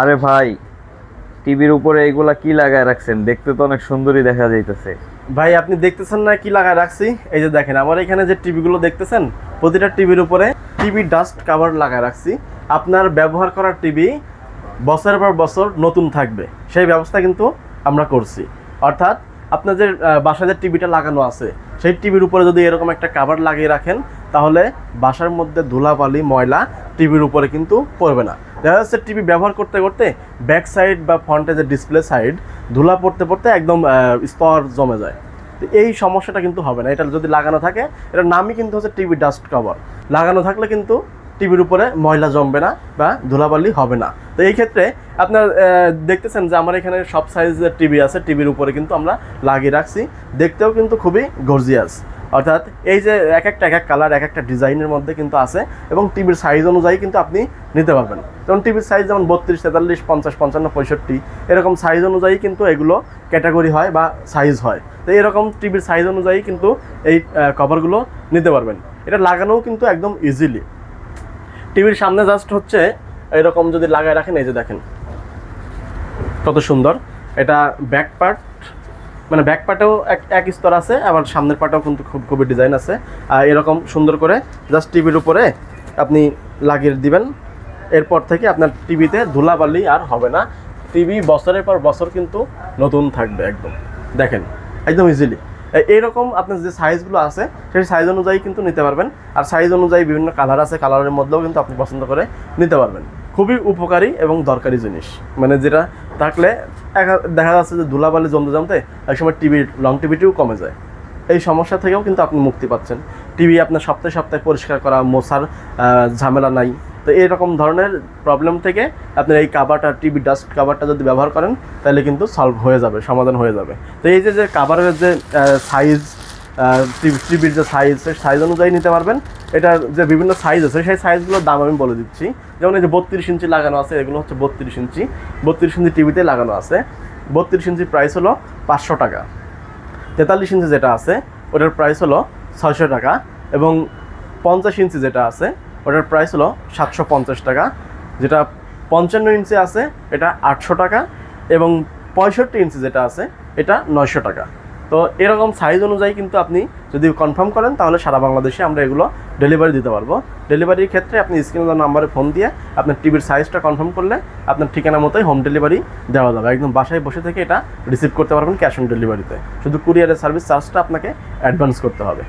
আরে ভাই, টিভির উপরে এগুলা কি লাগায় রাখছেন? দেখতে তো অনেক সুন্দরই দেখা যাইতেছে। ভাই, আপনি দেখতেছেন না কি লাগায় রাখছি? এই যে দেখেন, আমার এখানে যে টিভিগুলো দেখতেছেন, প্রতিটা টিভির উপরে টিভি ডাস্ট কাভার লাগায় রাখছি। আপনার ব্যবহার করা টিভি বছরের পর বছর নতুন থাকবে। সেই ব্যবস্থা কিন্তু আমরা করছি। অর্থাৎ আপনার যে বাসায় যে টিভিটা লাগানো আছে, সেই টিভির উপরে যদি এরকম একটা কাভার লাগিয়ে রাখেন, তাহলে বাসার মধ্যে ধুলাবালি, ময়লা টিভির উপরে কিন্তু পড়বে না। দেখা যাচ্ছে টিভি ব্যবহার করতে করতে ব্যাক সাইড বা ফ্রন্টে যে ডিসপ্লে সাইড ধুলা পড়তে পড়তে একদম স্তর জমে যায়। তো এই সমস্যাটা কিন্তু হবে না। এটা যদি লাগানো থাকে, এটার নামই কিন্তু হচ্ছে টিভি ডাস্ট কভার লাগানো থাকলে কিন্তু টিভির উপরে ময়লা জমবে না বা ধুলাবালি হবে না। তো এই ক্ষেত্রে আপনার দেখতেছেন যে আমার এখানে সব সাইজের টিভি আছে। টিভির উপরে কিন্তু আমরা লাগিয়ে রাখছি। দেখতেও কিন্তু খুবই গর্জিয়াস অর্থাৎ এই যে এক একটা, এক এক কালার এক একটা ডিজাইনের মধ্যে কিন্তু আছে এবং টিভির সাইজ অনুযায়ী কিন্তু আপনি নিতে পারবেন। যেমন টিভির সাইজ যেমন বত্রিশ, তেতাল্লিশ, পঞ্চাশ, পঞ্চান্ন, পঁয়ষট্টি, এরকম সাইজ অনুযায়ী কিন্তু এগুলো ক্যাটাগরি হয় বা সাইজ হয়। তো এরকম টিভির সাইজ অনুযায়ী কিন্তু এই কভারগুলো নিতে পারবেন। এটা লাগানোও কিন্তু একদম ইজিলি টিভির সামনে জাস্ট হচ্ছে এরকম যদি লাগায় রাখেন, এই যে দেখেন। কত সুন্দর। এটা ব্যাক পার্ট মানে ব্যাক পার্টেও এক এক স্তর আছে, আবার সামনের পার্টেও কিন্তু খুব, খুবই ডিজাইন আছে। আর এরকম সুন্দর করে জাস্ট টিভির উপরে আপনি লাগিয়ে দিবেন। এরপর থেকে আপনার টিভিতে ধুলাবালি আর হবে না। টিভি বছরের পর বছর কিন্তু নতুন থাকবে একদম। দেখেন, একদম ইজিলি এইরকম আপনার যে সাইজগুলো আছে, সেই সাইজ অনুযায়ী কিন্তু নিতে পারবেন। আর সাইজ অনুযায়ী বিভিন্ন কালার আছে কালারের মধ্যেও কিন্তু আপনি পছন্দ করে নিতে পারবেন। খুবই উপকারী এবং দরকারি জিনিস। মানে যেটা থাকলে দেখা যাচ্ছে যে ধুলাবালি জমতে জমতে এক সময় টিভি লং টিভিটিও কমে যায়। এই সমস্যা থেকেও কিন্তু আপনি মুক্তি পাচ্ছেন। টিভি আপনার সপ্তাহে সপ্তাহে পরিষ্কার করা, মশার ঝামেলা নাই। তো এরকম ধরনের প্রবলেম থেকে আপনার এই কাভারটা টিভি ডাস্ট কাভারটা যদি ব্যবহার করেন, তাহলে কিন্তু সলভ হয়ে যাবে, সমাধান হয়ে যাবে। তো এই যে যে কাভারের যে সাইজ টিভির যে সাইজ সেই সাইজ অনুযায়ী নিতে পারবেন। এটার যে বিভিন্ন সাইজ আছে, সেই সাইজগুলোর দাম আমি বলে দিচ্ছি। যেমন এই যে বত্রিশ ইঞ্চি লাগানো আছে, এগুলো হচ্ছে বত্রিশ ইঞ্চি। বত্রিশ ইঞ্চি টিভিতে লাগানো আছে। বত্রিশ ইঞ্চি প্রাইস হলো পাঁচশো টাকা। তেতাল্লিশ ইঞ্চি যেটা আছে, ওটার প্রাইস হলো ছয়শো টাকা। এবং পঞ্চাশ ইঞ্চি যেটা আছে, ওটার প্রাইস হলো সাতশো পঞ্চাশ টাকা। যেটা পঞ্চান্ন ইঞ্চি আছে, এটা আটশো টাকা। এবং পঁয়ষট্টি ইঞ্চি যেটা আছে, এটা নয়শো টাকা। তো এরকম সাইজ অনুযায়ী কিন্তু আপনি যদি কনফার্ম করেন, তাহলে সারা বাংলাদেশে আমরা এগুলো ডেলিভারি দিতে পারব। ডেলিভারির ক্ষেত্রে আপনি স্ক্রিনে নাম্বারে ফোন দিয়ে আপনার টিভির সাইজটা কনফার্ম করলে আপনার ঠিকানা মতোই হোম ডেলিভারি দেওয়া যাবে। একদম বাসায় বসে থেকে এটা রিসিভ করতে পারবেন ক্যাশ অন ডেলিভারিতে শুধু কুরিয়ারের সার্ভিস চার্জটা আপনাকে অ্যাডভান্স করতে হবে।